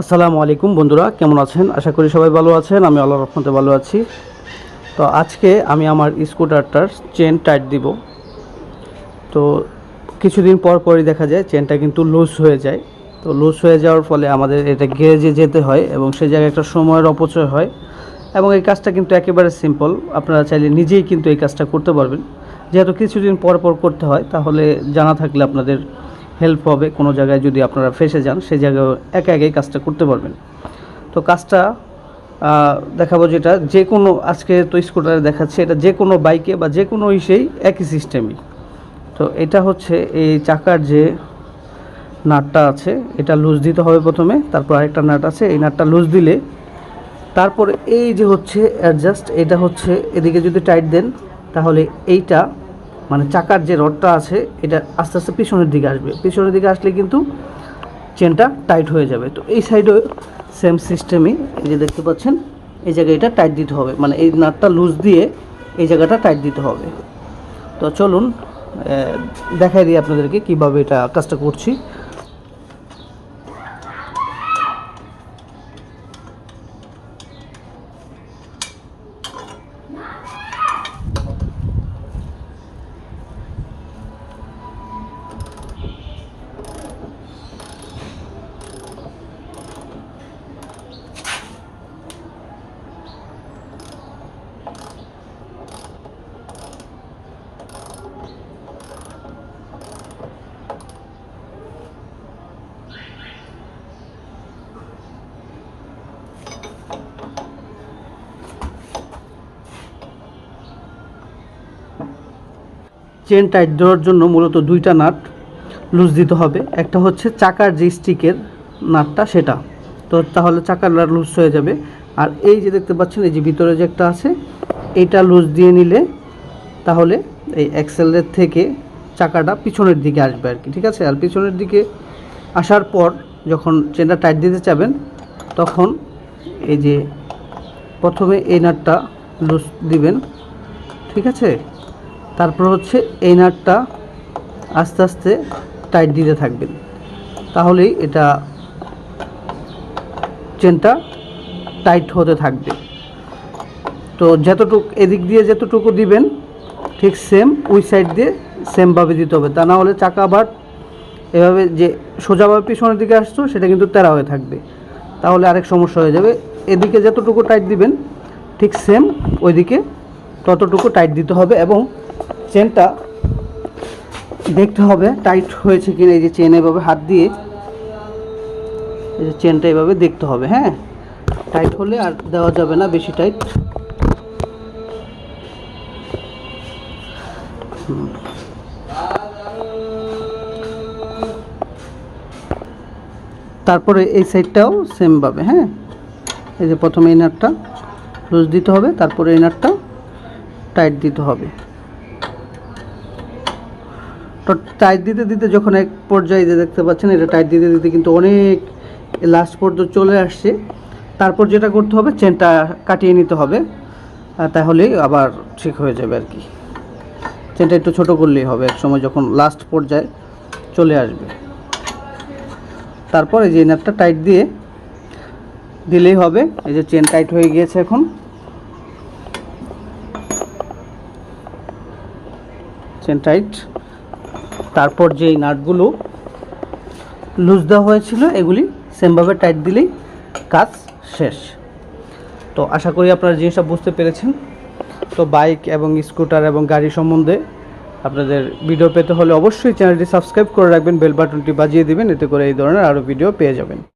আসসালামু আলাইকুম বন্ধুরা, কেমন আছেন? আশা করি সবাই ভালো আছেন, আমি আল্লাহর রহমতে ভালো আছি। তো আজকে আমি আমার স্কুটারটার চেন টাইট দিব। তো কিছুদিন পর পরই দেখা যায় চেনটা কিন্তু লুজ হয়ে যায়। তো লুজ হয়ে যাওয়ার ফলে আমাদের এটা গ্যারেজে যেতে হয় এবং সেই জায়গায় একটা সময়ের অপচয় হয়। এবং এই কাজটা কিন্তু একেবারে সিম্পল আপনারা চাইলে নিজেই কিন্তু এই কাজটা করতে পারবেন। যেহেতু কিছুদিন পর পর করতে হয়, তাহলে জানা থাকলে আপনাদের হেল্প হবে কোনো জায়গায় যদি আপনারা ফেসে যান, সেই জায়গায় একা একাই কাজটা করতে পারবেন। তো কাজটা দেখাবো যেটা, যে কোনো, আজকে তো স্কুটারে দেখাচ্ছে, এটা যে কোনো বাইকে বা যে কোনো ইসেই একই সিস্টেমই তো এটা হচ্ছে এই চাকার যে নাটটা আছে, এটা লুজ দিতে হবে প্রথমে, তারপর আরেকটা নাট আছে, এই নাটটা লুজ দিলে তারপর এই যে হচ্ছে অ্যাডজাস্ট এটা হচ্ছে এদিকে যদি টাইট দেন, তাহলে এইটা মানে চাকার যে রডটা আছে, এটা আস্তে আস্তে পিছনের দিকে আসবে। পিছনের দিকে আসলে কিন্তু চেনটা টাইট হয়ে যাবে। তো এই সাইডেও সেম সিস্টেমই এই যে দেখতে পাচ্ছেন, এই জায়গায় এটা টাইট দিতে হবে। মানে এই নাটটা লুজ দিয়ে এই জায়গাটা টাইট দিতে হবে। তো চলুন দেখাই দিই আপনাদেরকে কীভাবে এটা কাজটা করছি। চেন টাইট দেওয়ার জন্য মূলত দুইটা নাট লুজ দিতে হবে। একটা হচ্ছে চাকার যে স্টিকের নাটটা, সেটা। তো তাহলে চাকার নাট লুজ হয়ে যাবে। আর এই যে দেখতে পাচ্ছেন, এই যে ভিতরে যে একটা আছে এইটা লুজ দিয়ে নিলে তাহলে এই অ্যাক্সেলের থেকে চাকাটা পিছনের দিকে আসবে আর কি, ঠিক আছে? আর পিছনের দিকে আসার পর যখন চেনটা টাইট দিতে চাবেন, তখন এই যে প্রথমে এই নাটটা লুজ দিবেন, ঠিক আছে? তারপর হচ্ছে এই নাটটা আস্তে আস্তে টাইট দিতে থাকবেন। তাহলেই এটা চেনটা টাইট হতে থাকবে। তো যতটুক, এদিক দিয়ে যতটুকু দিবেন, ঠিক সেম ওই সাইড দিয়ে সেমভাবে দিতে হবে। তা না হলে চাকা আবার এভাবে যে সোজাভাবে পিছনের দিকে আসতো সেটা কিন্তু তেরা হয়ে থাকবে। তাহলে আরেক সমস্যা হয়ে যাবে। এদিকে যতটুকু টাইট দিবেন, ঠিক সেম ওইদিকে ততটুকু টাইট দিতে হবে এবং চেনটা দেখতে হবে, টাইট হয়েছে কিনা এই যে চেন, এভাবে হাত দিয়ে এই যে চেনটা এভাবে দেখতে হবে হ্যাঁ? টাইট হলে আর দেওয়া যাবে না, বেশি টাইট। তারপরে এই সাইডটাও সেমভাবে হ্যাঁ? এই যে প্রথমে এই নাটটা লুজ দিতে হবে, তারপরে এই নাটটা টাইট দিতে হবে। তো টাইট দিতে দিতে যখন এক পর্যায়ে দেখতে পাচ্ছেন, এটা টাইট দিতে দিতে কিন্তু অনেক লাস্ট পর্যন্ত চলে আসছে। তারপর যেটা করতে হবে চেনটা কাটিয়ে নিতে হবে। তাহলেই আবার ঠিক হয়ে যাবে আর কি। চেনটা একটু ছোট করলেই হবে, এক সময় যখন লাস্ট পর্যায়ে চলে আসবে। তারপর এই যে নাটটা টাইট দিয়ে দিলেই হবে। এই যে চেন টাইট হয়ে গিয়েছে এখন। চেন টাইট তারপর যে নাটগুলো লুজ দেওয়া হয়েছিল, এগুলি সেমভাবে টাইট দিলেই কাজ শেষ। তো আশা করি আপনারা জিনিসটা বুঝতে পেরেছেন। তো বাইক এবং স্কুটার এবং গাড়ি সম্বন্ধে আপনাদের ভিডিও পেতে হলে অবশ্যই চ্যানেলটি সাবস্ক্রাইব করে রাখবেন বেল বাটনটি বাজিয়ে দিবেন, এতে করে এই ধরনের আরও ভিডিও পেয়ে যাবেন।